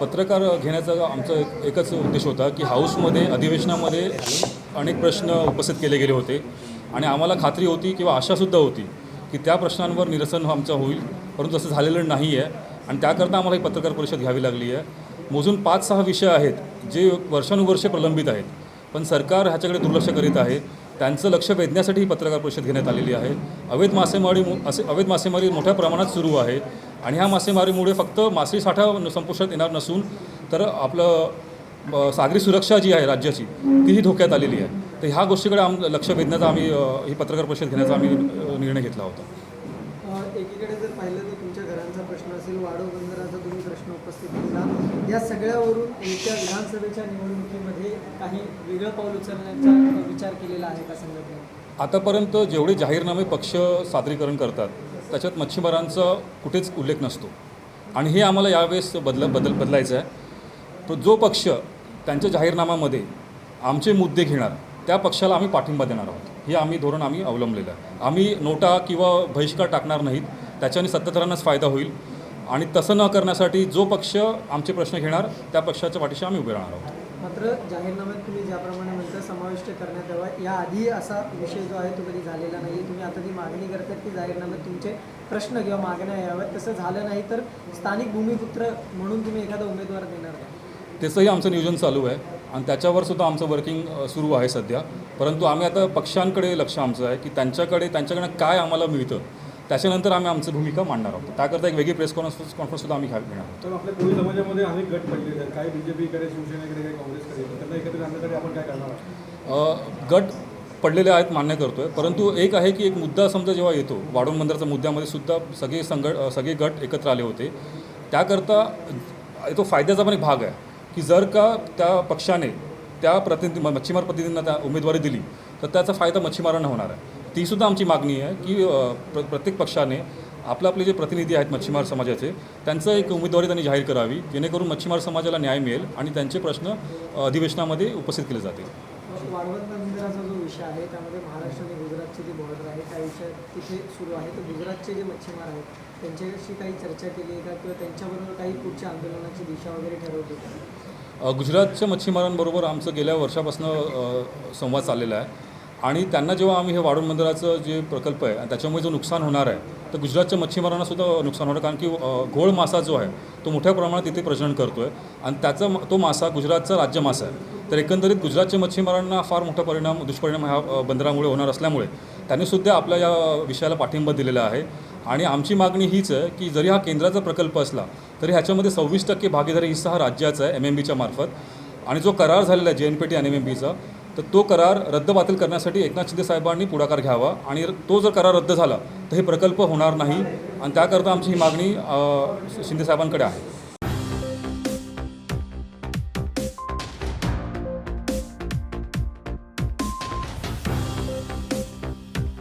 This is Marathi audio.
पत्रकार घेण्याचा आमचा एकच उद्देश होता की हाऊसमध्ये अधिवेशनामध्ये अनेक प्रश्न उपस्थित केले गेले होते. आणि आम्हाला खात्री होती किंवा आशासुद्धा होती की त्या प्रश्नांवर निरसन आमचं होईल. परंतु तसं झालेलं नाही आहे आणि त्याकरता आम्हाला ही पत्रकार परिषद घ्यावी लागली आहे. मोजून पाच सहा विषय आहेत जे वर्षानुवर्षे प्रलंबित आहेत. पण सरकार ह्याच्याकडे दुर्लक्ष करीत आहे. त्यांचं लक्ष वेधण्यासाठी ही पत्रकार परिषद घेण्यात आलेली आहे. अवैध मासेमारी असे अवैध मासेमारी मोठ्या प्रमाणात सुरू आहे. आणि ह्या मासेमारीमुळे फक्त मासे साठा संपुष्टात येणार नसून तर आपलं सागरी सुरक्षा जी आहे राज्याची तीही धोक्यात आलेली आहे. तर ह्या गोष्टीकडे आम लक्ष वेधण्याचा आम्ही ही पत्रकार परिषद घेण्याचा आम्ही निर्णय घेतला होता. एकीकडे जर पाहिलं तर तुमच्या घरांचा प्रश्न असेल वाडो बंदराचा तुम्ही प्रश्न उपस्थित या सगळ्यावरून येत्या विधानसभेच्या निवडणुकीमध्ये काही वेगळं पाऊल उचलण्याचा विचार केलेला आहे का संघटनेने आतापर्यंत जेवढे जाहीरनामे पक्ष सादरीकरण करतात त्याच्यात मच्छीमारांचा कुठेच उल्लेख नसतो. आणि हे आम्हाला यावेळेस बदल बदल बदलायचं आहे. तो जो पक्ष त्यांच्या जाहीरनाम्यामध्ये आमचे मुद्दे घेणार त्या पक्षाला आम्ही पाठिंबा देणार आहोत. हे आम्ही धोरण आम्ही अवलंबलेलं आहे. आम्ही नोटा किंवा बहिष्कार टाकणार नाहीत त्याच्याने सत्ताधाऱ्यांनाच फायदा होईल. आणि तसं न करण्यासाठी जो पक्ष आमचे प्रश्न घेणार त्या पक्षाच्या पाठीशी आम्ही उभे राहणार आहोत. मात्र जाहीरनाम्यात तुम्ही ज्याप्रमाणे म्हणता समाविष्ट करण्यात यावा. याआधी असा विषय जो आहे तो कधी झालेला नाही तुम्ही आता ती मागणी करतात की जाहीरनाम्यात तुमचे प्रश्न किंवा मागण्या याव्यात. तसं झालं नाही तर स्थानिक भूमिपुत्र म्हणून तुम्ही एखादा उमेदवार देणार का त्याचंही आमचं नियोजन चालू आहे आणि त्याच्यावर सुद्धा आमचं वर्किंग सुरू आहे सध्या. परंतु आम्ही आता पक्षांकडे लक्ष आमचं आहे की त्यांच्याकडे त्यांच्याकडनं काय आम्हाला मिळतं त्याच्यानंतर आम्ही आमची भूमिका मांडणार आहोत. त्याकरता एक वेगळी प्रेस कॉन्फरन्स कॉन्फरन्ससुद्धा आम्ही घेणार आहोत. तर आपल्या कोळी समाजामध्ये अनेक गट पडलेले आहेत. काही बीजेपीकडे शिवसेनेकडे काही काँग्रेसकडे तर त्यांना एकत्रित आणण्यासाठी आपण काय करणार आहोत? गट पडलेले आहेत मान्य करतो आहे परंतु एक आहे की एक मुद्दा समजा जेव्हा येतो वाढवून बंदराच्या मुद्द्यामध्ये सुद्धा सगळे संघ सगळे गट एकत्र आले होते. त्याकरता तो फायद्याचा पण एक भाग आहे की जर का त्या पक्षाने त्या प्रतिनिधी मच्छीमार प्रतिनिधींना त्या उमेदवारी दिली तर त्याचा फायदा मच्छीमारांना होणार आहे. तीसुद्धा आमची मागणी आहे की प्र प्रत्येक पक्षाने आपले आपले जे प्रतिनिधी आहेत मच्छीमार समाजाचे त्यांचं एक उमेदवारी त्यांनी जाहीर करावी जेणेकरून मच्छीमार समाजाला न्याय मिळेल आणि त्यांचे प्रश्न अधिवेशनामध्ये उपस्थित केले जातील. वाढवण बंदराचा जो विषय आहे त्यामध्ये महाराष्ट्र आणि गुजरातची जी बॉर्डर आहे त्या विषय तिथे सुरू आहे. तर गुजरातचे जे मच्छीमार आहेत त्यांच्याशी काही चर्चा केली आहे का? किंवा त्यांच्याबरोबर काही पुढच्या आंदोलनाची दिशा वगैरे ठरवली का? अ, गुजरातच्या मच्छीमारांबरोबर आमचं गेल्या वर्षापासून संवाद चाललेला आहे. आणि त्यांना जेव्हा आम्ही हे वाढून मंदिराचं जे प्रकल्प आहे आणि त्याच्यामुळे जो नुकसान होणार आहे तर गुजरातच्या मच्छीमारांना सुद्धा नुकसान होणार कारण की घोळ मासा जो आहे तो मोठ्या प्रमाणात इथे प्रजनन करतो आहे आणि त्याचा म- तो मासा गुजरातचा राज्य मासा आहे. तर एकंदरीत गुजरातच्या मच्छीमारांना फार मोठा परिणाम दुष्परिणाम ह्या बंदरामुळे होणार असल्यामुळे त्यांनी सुद्धा आपल्या या विषयाला पाठिंबा दिलेला आहे. आणि आमची मागणी हीच आहे की जरी हा केंद्राचा प्रकल्प असला तरी ह्याच्यामध्ये सव्वीस टक्के भागीदारी हिस्सा हा राज्याचा आहे एम एम बीच्या मार्फत. आणि जो करार झालेला आहे जे एन पी टी आणि एम एम बीचा तर तो करार रद्दबातल करण्यासाठी एकनाथ शिंदे साहेबांनी पुढाकार घ्यावा आणि तो जर करार रद्द झाला तर हे प्रकल्प होणार नाही. आणि त्याकरता आमची ही मागणी शिंदेसाहेबांकडे शिंदे साहेबांकडे आहे.